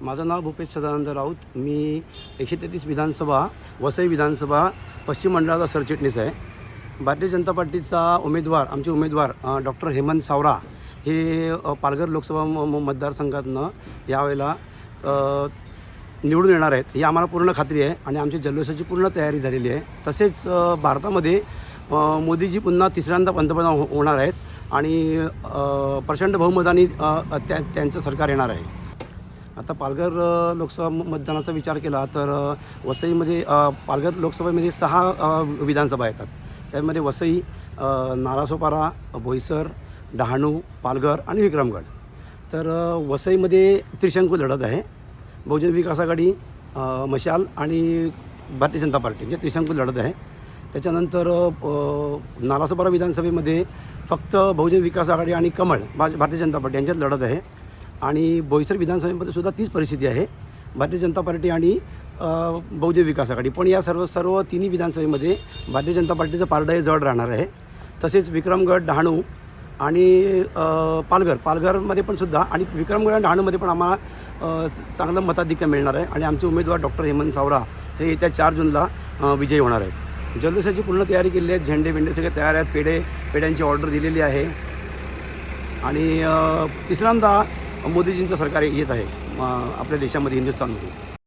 माझं नाव भूपेश सदानंद राऊत. मी एकशे तेहतीस विधानसभा वसई विधानसभा पश्चिम मंडळाचा सरचिटणीस आहे. भारतीय जनता पार्टीचा उमेदवार आमचे उमेदवार डॉक्टर हेमंत सावरा हे पालघर लोकसभा म मतदारसंघातनं यावेळेला निवडून येणार आहेत. ही आम्हाला पूर्ण खात्री आहे आणि आमच्या जल्लोषाची पूर्ण तयारी झालेली आहे. तसेच भारतामध्ये मोदीजी पुन्हा तिसऱ्यांदा पंतप्रधान हो होणार आहेत आणि प्रचंड बहुमताने त्या त्यांचं सरकार येणार आहे. आता पालघर लोकसभा मतदानाचा विचार केला तर वसईमध्ये पालघर लोकसभेमध्ये सहा विधानसभा येतात. त्यामध्ये वसई नालासोपारा बोईसर डहाणू पालघर आणि विक्रमगड. तर वसईमध्ये त्रिशंकू लढत आहे. बहुजन विकास आघाडी मशाल आणि भारतीय जनता पार्टी म्हणजे त्रिशंकू लढत आहे. त्याच्यानंतर नालासोपारा विधानसभेमध्ये फक्त बहुजन विकास आघाडी आणि कमळ भाज भारतीय जनता पार्टी यांच्यात लढत आहे. आणि बोईसर विधानसभेमध्ये सुद्धा तीच परिस्थिती आहे. भारतीय जनता पार्टी आणि बहुजन विकास आघाडी. पण या सर्व सर्व तिन्ही विधानसभेमध्ये भारतीय जनता पार्टीचं पारडं हे जड राहणार आहे. तसेच विक्रमगड डहाणू आणि पालघर. पालघरमध्ये पण सुद्धा आणि विक्रमगड आणि डहाणूमध्ये पण आम्हाला चांगलं मताधिक्य मिळणार आहे. आणि आमचे उमेदवार डॉक्टर हेमंत सावरा हे येत्या चार जूनला विजयी होणार आहेत. जल्लोषाची पूर्ण तयारी केलेली आहे. झेंडे बिंडे सगळे तयार आहेत. पेढे पेढ्यांची ऑर्डर दिलेली आहे. आणि तिसऱ्यांदा मोदीजींचं सरकार येत आहे आपल्या देशामध्ये हिंदुस्थानमध्ये.